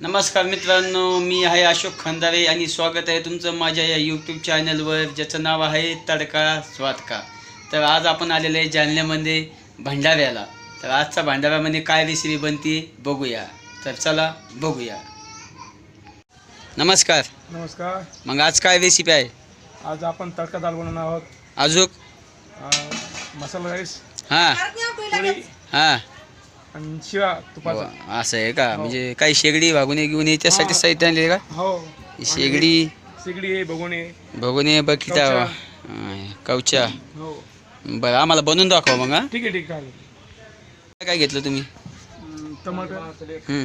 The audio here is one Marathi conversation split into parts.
नमस्कार मित्रांनो मी आहे अशोक खंदारे आणि स्वागत आहे तुमचं माझ्या या यूट्यूब चॅनलवर ज्याचं नाव आहे तडका स्वादका. तर आज आपण आलेलो आहे जालन्यामध्ये भंडाऱ्याला. तर आजचा भंडाऱ्यामध्ये काय रेसिपी बनते बघूया. तर चला बघूया. नमस्कार. नमस्कार. मग आज काय रेसिपी आहे? आज आपण तडका दाल बनवणार आहोत. अजूक मसाला राईस. हां. हां. आणि शिळा तुपाचा असं आहे का? हो. म्हणजे काही शेगडी वागुने घेऊन ये त्यासाठी हा. साहित्य आणले का? हो. शेगडी. सिगडी आहे बघून बघिता कवचा. कवच्या हो. बरं आम्हाला बनवून दाखवा मग हा. ठीक आहे ठीक आहे काय घेतलं तुम्ही? अं, टमाटर. हं,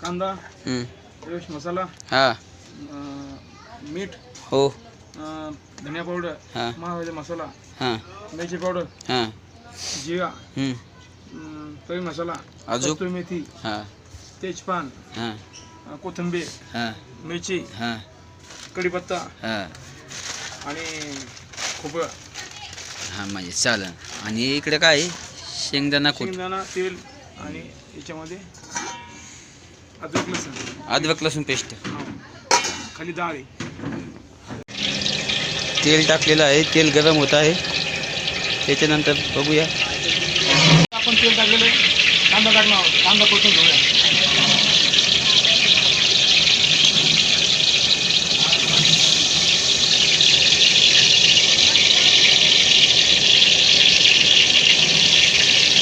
कांदा. हं. फ्रेश मसाला. हा. अं, मीठ. हो. अं, धनिया पावडर. हा. महाराजा मसाला. हां. मिरची पावडर. हां. जिरा. हं. कढी मसाला अजून? कस्तुरी मेथी हां. तेजपान हां. अं, कोथिंबीर हां. मिरची हां. कढीपत्ता हां. आणि खोबरं. हां म्हणजे चालेल. आणि इकडे काय? आहे? शेंगदाणा कूट शेंगदाणा तेल आणि याच्यामध्ये अद्रक लसूण. अद्रक लसूण पेस्ट. हो. खाली डाळ आहे. तेल टाकलेलं आहे. तेल गरम होत आहे. त्याच्यानंतर बघूया. आपण तेल टाकलेलं आहे. कांदा टाकणार आहोत. कांदा परतून घेऊया.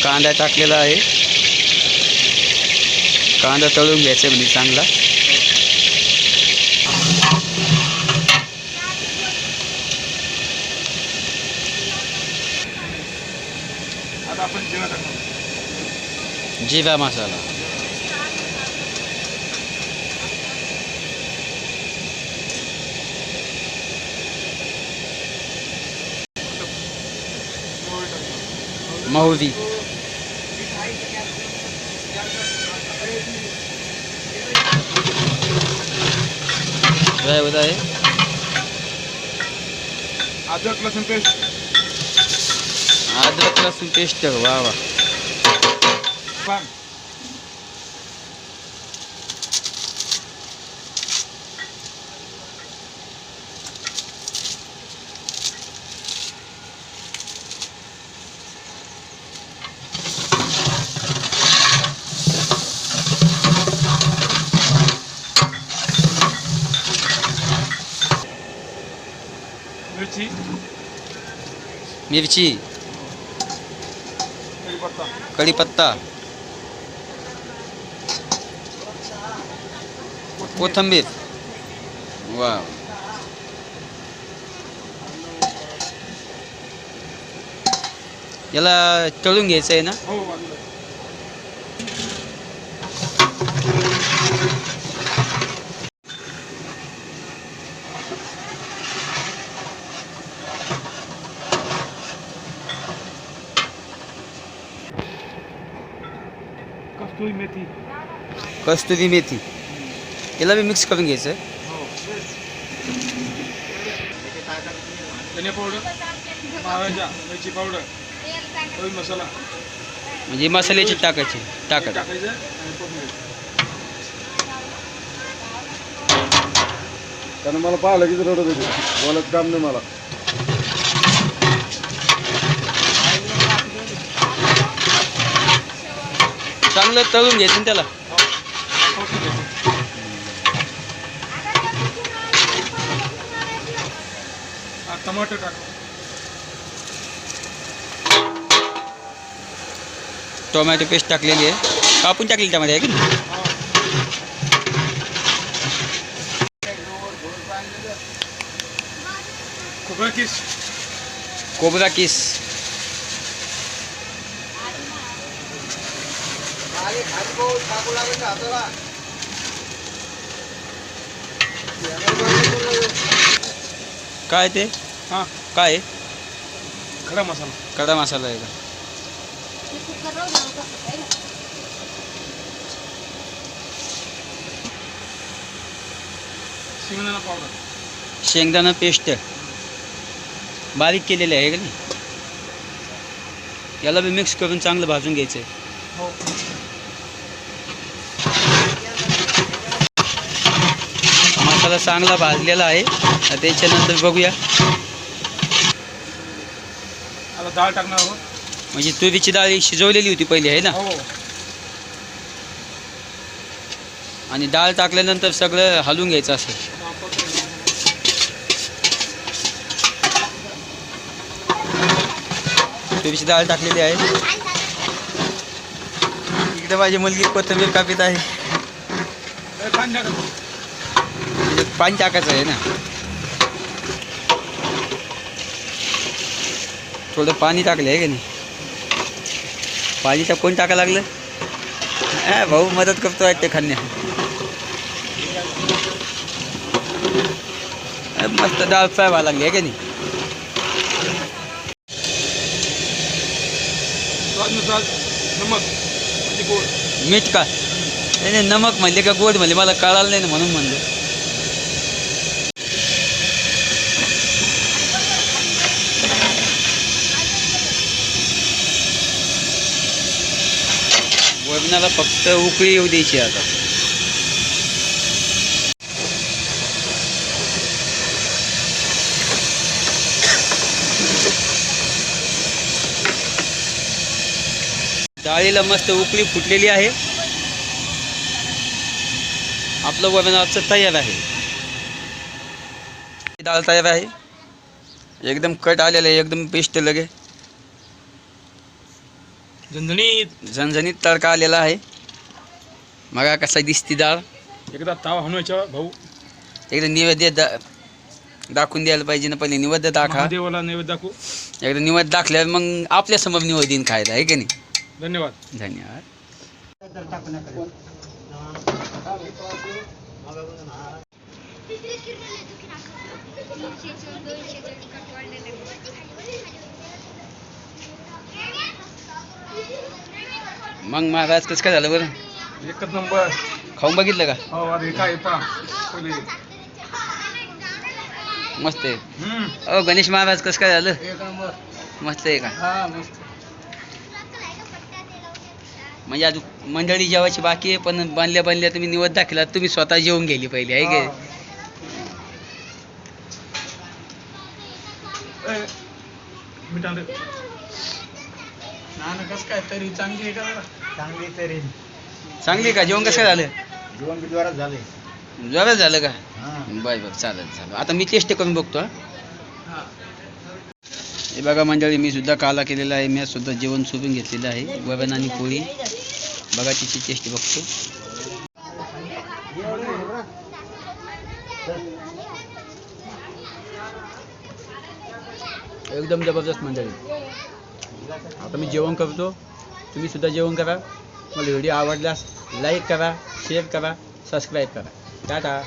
कांदा टाकलेला आहे. कांदा तळून घ्यायचा म्हणजे चांगला. आता आपण. जिरा मसाला. मोहरी काय होत आहे अद्रक लसूण पेस्ट अद्रक लसूण पेस्ट वा वा पान मिरची मिरची कढीपत्ता कोथंबीर। वा याला तळून घ्यायचं आहे ना? हो, मेथी. कस्तुरी मेथी. याला बी मिक्स करून घ्यायचं. धनिया पावडर महाराजा मिरची पावडर कढी मसाला. म्हणजे मसाल्याची टाकायची टाकायची. टाकायचं आणि कोथिंबीर कारण मला पाहिलं की रडत होते बोलत काम नाही मला. चांगलं तळून घ्यायचं त्याला. टमाटर टाक. टोमॅटो पेस्ट टाकलेली आहे. कापून टाकलेली टमाटे आहे की? खोबरं किस. कोबरा किस. काय ते? हां. काय? खडा मसाला. कडा मसाला आहे का? शेंगदाणा पावडर शेंगदाणा पेस्ट बारीक केलेले आहे का नाही? याला बी मिक्स करून चांगलं भाजून घ्यायचं आहे हो. चांगला भाजलेला आहे. तर त्याच्यानंतर बघूया. आता डाळ टाकणार आहोत. म्हणजे तुरीची डाळ ही शिजवलेली होती पहिली आहे ना? हो. आणि डाळ टाकल्यानंतर सगळं हलवून घ्यायचं असं. तुरीची डाळ टाकलेली आहे. इकडे माझी मुलगी कोथिंबीर कापीत आहे. पाणी टाकायचं आहे ना. थोडं पाणी टाकलं आहे का नाही? पाणी टाक कोण टाका लागलं? हा भाऊ मदत करतो ते खाण्या मस्त डाळ फ्राय व्हायला लागली आहे का नाही? नमक म्हणजे गोड मीठ का? नाही नाही, नमक म्हणले का गोड म्हणले मला कळालं नाही ना म्हणून म्हणलं. वजनाला फक्त उकळी येऊ द्यायची आता. डाळीला मस्त उकळी फुटलेली आहे. आपलं वजनाचं तयार आहे. डाळ तयार आहे. एकदम कट आलेलं आहे एकदम पेस्ट लगे झणझणीत. झणझणीत तडका आलेला आहे. मगा कसा दिसती डाळ. एकदा ताव हनवायचा भाऊ. एकदा निवेद्य दा दाखवून द्यायला पाहिजे ना पहिले निवेद्य दाखवा. महादेवाला नैवेद्य दाखवू. एकदा निवेद्य दाखल्यावर मग आपल्यासमोर निवेदन खायला आहे की नाही? धन्यवाद. धन्यवाद. मग महाराज कसं काय झालं बरं? एकच नंबर. खाऊन बघितलं का? हो अरे काय येता. पहिले मस्त आहे. हम्म. अहो गणेश महाराज कसं काय झालं? एक नंबर. मस्त आहे का? हा मस्त. म्हणजे अजून मंडळी जेवायची बाकी आहे पण बांधल्या बांधल्या तुम्ही निवड दाखला तुम्ही स्वतः जेवून गेली पहिले आहे हा. का ए, कसं काय? तरी चांगली आहे का? जरा? चांगली तरी चांगली का? जेवण कसं काय झालं? जेवण झाले जरा झालं का? हा. बरं बरं चालेल चालेल. आता मी टेस्ट करून बघतो हा. हा. हे बघा मंडळी मी सुद्धा काला केलेला आहे. मी सुद्धा जेवण सोडून घेतलेलं आहे. वरण आणि पोळी. बघा तिची टेस्ट बघतो. एकदम जबरदस्त मंडळी. आता मी जेवण करतो. तुम्हीसुद्धा जेवण करा. मला व्हिडिओ आवडल्यास लाईक करा शेअर करा सबस्क्राईब करा. टाटा.